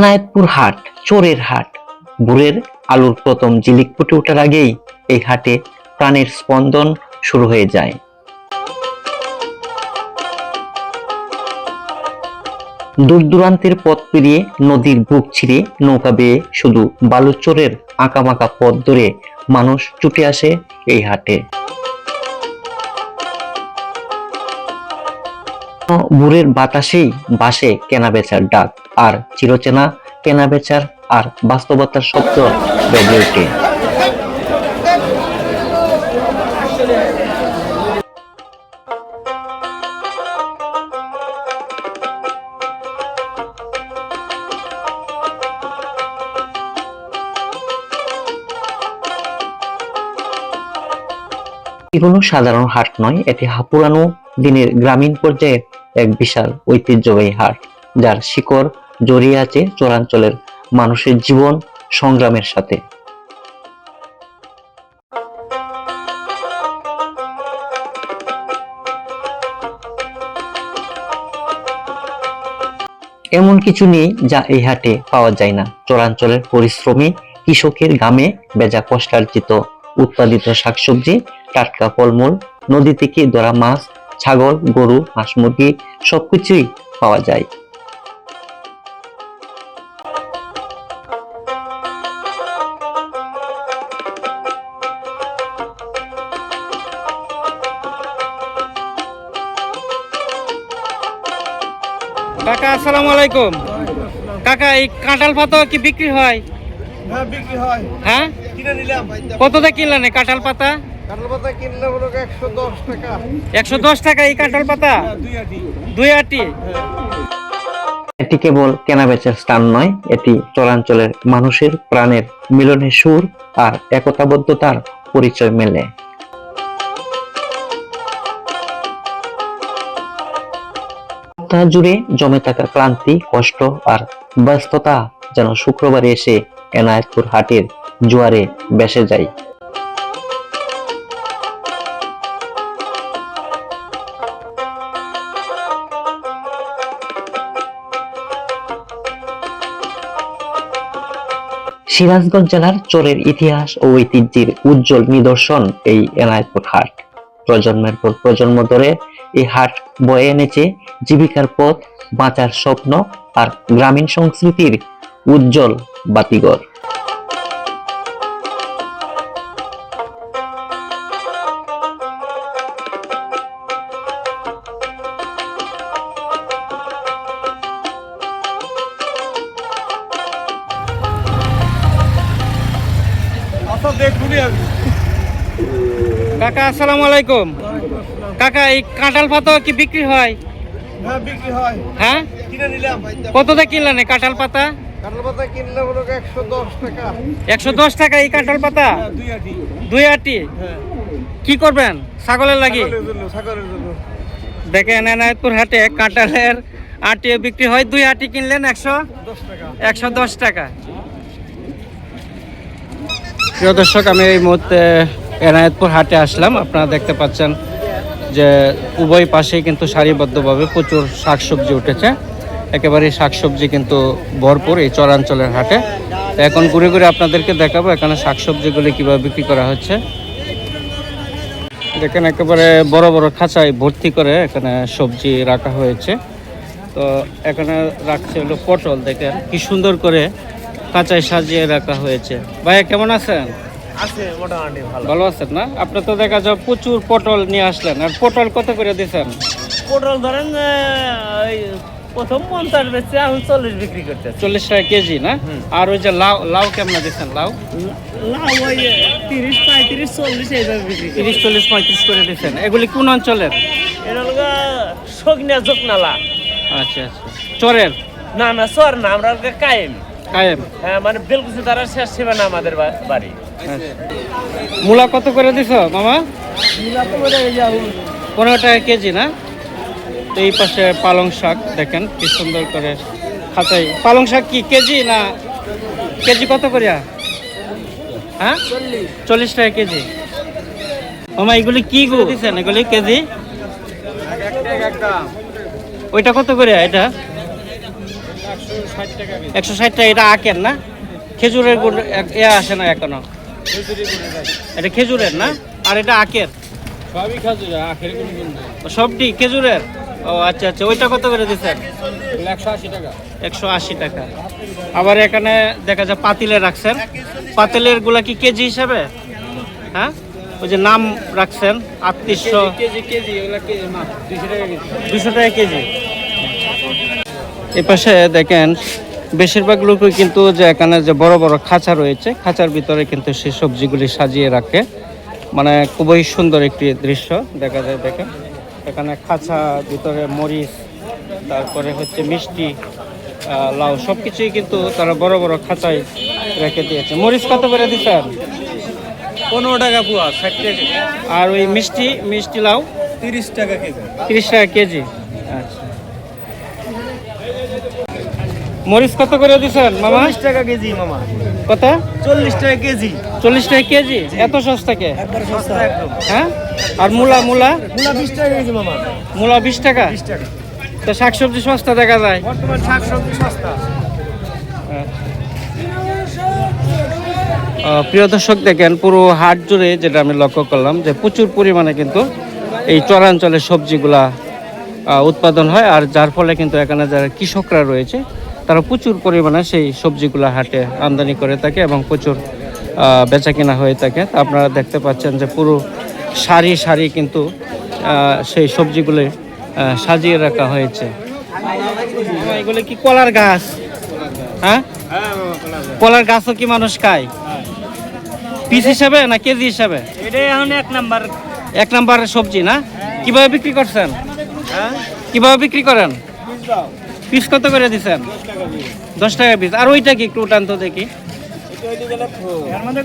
এনায়েতপুর হাট, চোরের হাট। ভোরের আলুর প্রথম জিলিক ফুটে ওঠার আগেই এই হাটে প্রাণের স্পন্দন শুরু হয়ে যায়। দূর দূরান্তের পথ পেরিয়ে নদীর বুক ছিঁড়ে নৌকা বেয়ে শুধু বালুচরের আঁকামাকা পথ ধরে মানুষ ছুটে আসে এই হাটে। ভোরের বাতাসেই বাসে কেনা বেচার ডাক আর চিরচেনা কেনা বেচার আর বাস্তবতার শব্দ বেজে কোনো সাধারণ হাট নয়, এটি হা- পুরানো দিনের গ্রামীণ পর্যায়ের এক বিশাল ঐতিহ্যবাহী হাট, যার শিকড় জড়িয়ে আছে চরাঞ্চলের মানুষের জীবন সংগ্রামের সাথে। এমন কিছু নেই যা এই হাটে পাওয়া যায় না। চরাঞ্চলের পরিশ্রমী কৃষকের গ্রামে বেজা কষ্টার্জিত, উৎপাদিত শাকসবজি, টাটকা ফলমূল, নদী থেকে ধরা মাছ ছাগল গরু হাঁস মুরগি সবকিছুই পাওয়া যায়। কাকা আসসালামু আলাইকুম। কাকা এই কাঁঠাল পাতা কি বিক্রি হয়? হ্যাঁ বিক্রি হয়। হ্যাঁ? কিনে কত দিয়ে কিনলেন কাঁঠাল পাতা? কাঁঠাল পাতা কিনলে হলো একশো দশ টাকা। একশো দশ টাকা এই কাঁঠাল পাতা? হ্যাঁ, দুই আটি। এটি কেবল কেনাবেচার স্থান নয় এটি চরাঞ্চলের মানুষের প্রাণের মিলনের সুর আর একতাবদ্ধতার পরিচয় মেলে। সপ্তাহ জুড়ে জমে থাকা ক্লান্তি কষ্ট আর ব্যস্ততা যেন শুক্রবারে এসে এনায়েতপুর হাটের জোয়ারে বেসে যায়। সিরাজগঞ্জ জেলার চোরের ইতিহাস ও ঐতিহ্যের উজ্জ্বল নিদর্শন এই এনায়তপুর হাট। প্রজন্মের পর প্রজন্ম ধরে এই হাট বয়ে এনেছে জীবিকার পথ, বাঁচার স্বপ্ন আর গ্রামীণ সংস্কৃতির উজ্জ্বল বাতিঘর। কাকা আসসালামু আলাইকুম। কাকা এই কাঁঠাল পাতা কি বিক্রি হয়? হ্যাঁ বিক্রি হয়। হ্যাঁ? কিনে নিলাম। কত কিনলেন কাঁঠাল পাতা? কিনলে একশো দশ টাকা। এই কাঁঠাল পাতা? হ্যাঁ দুই আটি। হ্যাঁ। কি করবেন? ছাগলের লাগি? দেখেন এনায়তপুর হাটে কাঁঠালের আটি বিক্রি হয়। দুই আটি কিনলেন একশো? একশো দশ টাকা। প্রিয় দর্শক, আমি এই মুহূর্তে এনায়েতপুর হাটে আসলাম। আপনারা দেখতে পাচ্ছেন যে উভয় পাশেই কিন্তু সারিবদ্ধভাবে প্রচুর শাকসবজি উঠেছে। একেবারে শাকসবজি কিন্তু ভরপুর এই চরাঞ্চলের হাটে। এখন ঘুরে ঘুরে আপনাদেরকে দেখাবো এখানে শাকসবজিগুলি কীভাবে বিক্রি করা হচ্ছে। দেখেন একেবারে বড় বড় খাঁচায় ভর্তি করে এখানে সবজি রাখা হয়েছে। তো এখানে রাখছে হলো পটল, দেখেন কি সুন্দর করে কাঁচায় সাজিয়ে রাখা হয়েছে। ভাইয়া কেমন আছেন? ভালো। ভালো আছেন না? আপনি তো দেখা যায় প্রচুর পটল নিয়ে আসলেন। আর পটল কত করে দিচ্ছেন পটল ধরেন প্রথম পঞ্চাশ বেচছে এখন চল্লিশ বিক্রি করতে চল্লিশ টাকা কেজি না? আর ওই যে লাউ লাউ কেমন দিচ্ছেন লাউ? লাউ ওই তিরিশ পঁয়ত্রিশ চল্লিশ এইভাবে বিক্রি তিরিশ চল্লিশ পঁয়ত্রিশ করে দিচ্ছেন এগুলি কোন অঞ্চলের? এটা হলো সগনা জোকনালা আচ্ছা আচ্ছা। চরের? না না সর না আমরা কায়েম। কায়েম? হ্যাঁ মানে বেলকুচি দ্বারা শেষ সীমানা আমাদের বাড়ি। আচ্ছা। মূলা কত করে দিছ মামা? পনেরো টাকা কেজি না? এই পাশে পালং শাক দেখেন কি সুন্দর করে খাঁচাই। পালং শাক কি কেজি না কেজি কত করিয়া? হ্যাঁ? চল্লিশ টাকা কেজি। মামা এগুলি কি গো দিচ্ছেন এগুলি কেজি? ওইটা কত করে এটা? একশো ষাট টাকা এটা আখের না? খেজুরের গুড় এ আসে না এখনও। এটা খেজুরের না? আর এটা আখের? সবই খাজুর আখের সবটি খেজুরের? ও আচ্ছা আচ্ছা ওইটা কত করে দিচ্ছেন? একশো আশি টাকা। আবার এখানে দেখা যায় পাতিলে রাখছেন। পাতিলেরগুলা কি কেজি হিসাবে? হ্যাঁ? ওই যে নাম রাখছেন আটত্রিশশো দুশো টাকা কেজি। দুশো টাকা কেজি এ পাশে দেখেন বেশিরভাগ লোকই কিন্তু যে এখানে যে বড় বড় খাঁচা রয়েছে খাঁচার ভিতরে কিন্তু সেই সবজিগুলি সাজিয়ে রাখে। মানে খুবই সুন্দর একটি দৃশ্য দেখা যায় দেখেন। এখানে খাঁচা ভিতরে মরিচ তারপরে হচ্ছে মিষ্টি লাউ সব কিছুই কিন্তু তারা বড় বড় খাঁচায় রেখে দিয়েছে। মরিচ কত করে দিচ্ছেন? পনেরো টাকা পুয়া ষাট টাকা আর ওই মিষ্টি মিষ্টি লাউ? তিরিশ টাকা কেজি। তিরিশ টাকা কেজি। আচ্ছা। মরিচ কত করে দিচ্ছেন মামা? টাকা কেজি মামা। কত? চল্লিশ টাকা কেজি। চল্লিশ টাকা কেজি? এত সস্তা কে একবার সস্তা একদম। হ্যাঁ? আর মূলা মূলা? মূলা বিশ টাকা কেজি মামা। মূলা বিশ টাকা? বিশ টাকা। তো শাকসবজি সস্তা দেখা যায়। বর্তমান শাক সবজি সস্তা প্রিয় দর্শক দেখেন পুরো হাট জুড়ে যেটা আমি লক্ষ্য করলাম যে প্রচুর পরিমাণে কিন্তু এই চরাঞ্চলে সবজিগুলা উৎপাদন হয় আর যার ফলে কিন্তু এখানে যারা কৃষকরা রয়েছে তারা প্রচুর পরিমাণে সেই সবজিগুলো হাটে আমদানি করে থাকে এবং প্রচুর বেচা কেনা হয়ে থাকে। তা আপনারা দেখতে পাচ্ছেন যে পুরো সারি সারি কিন্তু সেই সবজিগুলি সাজিয়ে রাখা হয়েছে। এগুলো কি কলার গাছ? হ্যাঁ? কলার গাছও কি মানুষ খায়? পিস হিসাবে না কেজি হিসাবে? এক নাম্বার। এক নাম্বার সবজি না? কীভাবে বিক্রি করছেন? কীভাবে বিক্রি করেন? পিস কত করে দিচ্ছেন দশ টাকা পিস। আর ওইটা কি? একটু দেখি।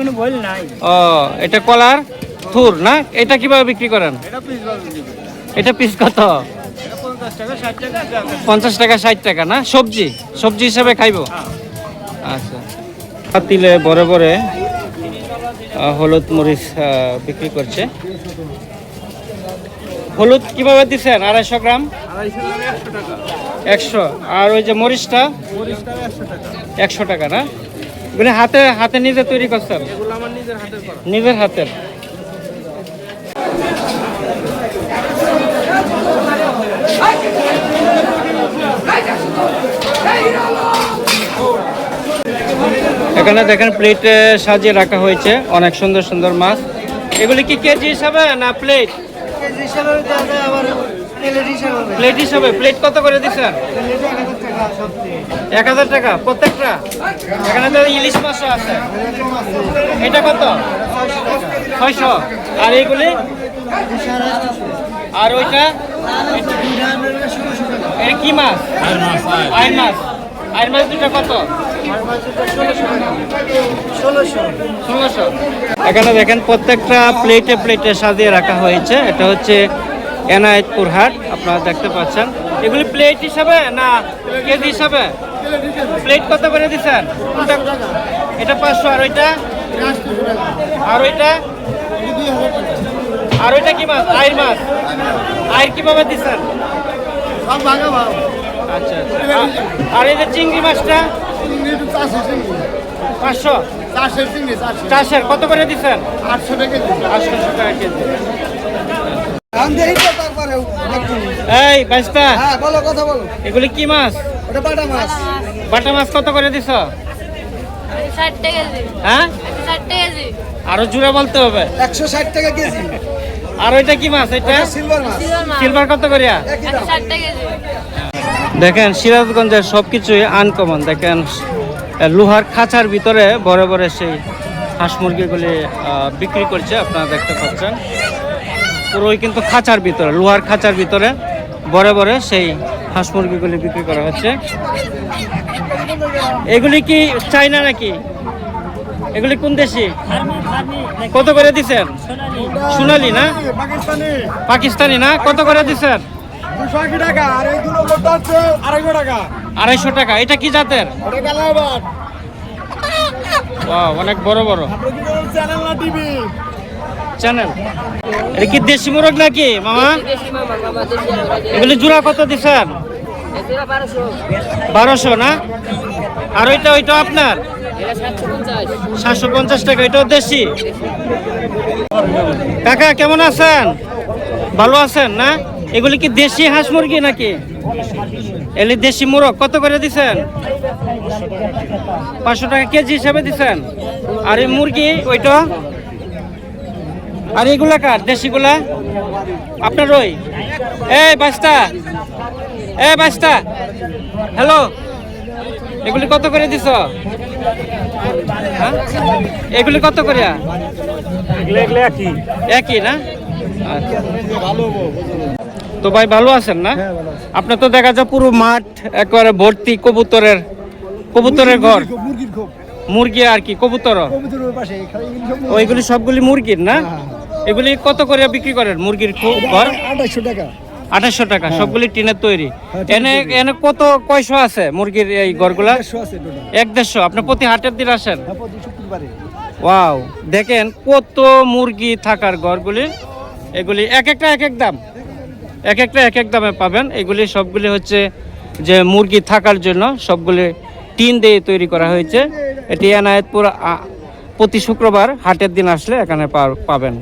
কোনো বই নাই। ও এটা কলার থুর না? এটা কীভাবে বিক্রি করেন? এটা পিস কত পঞ্চাশ টাকা ষাট টাকা না? সবজি? সবজি হিসাবে খাইব? আচ্ছা। পাতিলে বড় বড় হলুদ মরিচ বিক্রি করছে। হলুদ কীভাবে দিচ্ছেন আড়াইশো গ্রাম? একশো আর ওই যে মরিচটা? একশো টাকা। না? এগুলি হাতে হাতে নিজে তৈরি করছেন? নিজের হাতের এখানে দেখেন প্লেটে সাজিয়ে রাখা হয়েছে। অনেক সুন্দর সুন্দর মাছ। এগুলি কি কেজি হিসাবে না প্লেট প্লেট হিসাবে প্লেট কত করে দিচ্ছেন? এক হাজার টাকা প্রত্যেকটা? এখানে তো ইলিশ মাছও আছে। এটা কত? ছয়শো। আর এইগুলি? আর ওইটা? এটা কি মাছ? আইন মাছ। আইন মাছ। দুটা কত? এখানে দেখেন প্রত্যেকটা প্লেটে প্লেটে সাজিয়ে রাখা হয়েছে। এটা হচ্ছে এনায়েতপুর হাট আপনারা দেখতে পাচ্ছেন। এগুলি প্লেট হিসাবে না কেজি হিসাবে? প্লেট কত করে দিচ্ছেন? এটা পাঁচশো, আর ওইটা? আর ওইটা? আর ওইটা কি মাছ? আয়ের মাছ। আয়ের কীভাবে দিচ্ছেন? আচ্ছা আচ্ছা। আর এই যে চিংড়ি মাছটা? পাঁচশো? চিংড়ি চাষের। কত করে দিচ্ছেন? আটশো টাকা আটশো টাকা কেজি। এই বাইশটা? হ্যাঁ বলো কথা বলো। এগুলি কি মাছ? ওটা বাটা মাছ। বাটা মাছ। কত করে দিছ? ষাট টাকা কেজি। হ্যাঁ? আরও জুড়ে বলতে হবে। একশো ষাট টাকা কেজি। আর ওইটা কি মাছ? এটা? সিলভার মাছ। সিলভার মাছ। সিলভার কত করিয়া? দেখেন সিরাজগঞ্জের সব কিছুই আনকমন দেখেন লোহার খাঁচার ভিতরে বড় বড় সেই হাঁস মুরগিগুলি বিক্রি করছে আপনারা দেখতে পাচ্ছেন। পুরোই কিন্তু খাঁচার ভিতরে লোহার খাঁচার ভিতরে বড় বড় সেই হাঁস মুরগিগুলি বিক্রি করা হচ্ছে। এগুলি কি চাইনা নাকি? এগুলি কোন দেশি? কত করে দিচ্ছেন সোনালি না? পাকিস্তানি। পাকিস্তানি না? কত করে দিছেন? দুশো টাকা আর এইগুলো করতে হচ্ছে আড়াইশো টাকা। আড়াইশো টাকা এটা কি জাতের? অনেক বড় বড়। আপনি কি করেন চ্যানেল না এটা কি দেশি মোরগ নাকি মামা? এগুলি জোড়া কত দিছেন? বারোশো। না? আর ওইটা ওইটা আপনার? সাতশো পঞ্চাশ। টাকা এটাও দেশি। কাকা কেমন আছেন? ভালো আছেন না? এগুলি কি দেশি হাঁস মুরগি নাকি? এলি দেশি মুরগ কত করে দিছেন? পাঁচশো টাকা কেজি হিসাবে দিছেন। আর এই মুরগি ওইটা? আর এগুলা কার? দেশিগুলা? আপনার ওই? এই বাস্তা এ বাস্তা হ্যালো? এগুলি কত করে দিছ? হ্যাঁ? এগুলি কত করে একই না? আচ্ছা। তো ভাই ভালো আছেন না? আপনার তো দেখা যায় পুরো মাঠ একবারে ভর্তি কবুতরের কবুতরের ঘর। মুরগি আর কি কবুতর? ওইগুলি সবগুলি মুরগির না? এগুলি কত করে বিক্রি করেন মুরগির ঘর? আঠাশশো টাকা। আঠাশশো টাকা সবগুলি টিনের তৈরি। হ্যাঁ, এনে এনে কত কয়শো আছে মুরগির এই ঘরগুলা? এক দেড়শো। আপনি প্রতি হাটের দিন আসেন? হ্যাঁ ওয়াও। দেখেন কত মুরগি থাকার ঘরগুলি। এগুলি এক একটা এক এক দাম। এক একটা, এক এক দামে পাবেন। এগুলি সবগুলি হচ্ছে যে মুরগি থাকার জন্য সবগুলি টিন দিয়ে তৈরি করা হয়েছে। এটি এনায়েতপুর প্রতি শুক্রবার হাটের দিন আসলে এখানে পাবেন।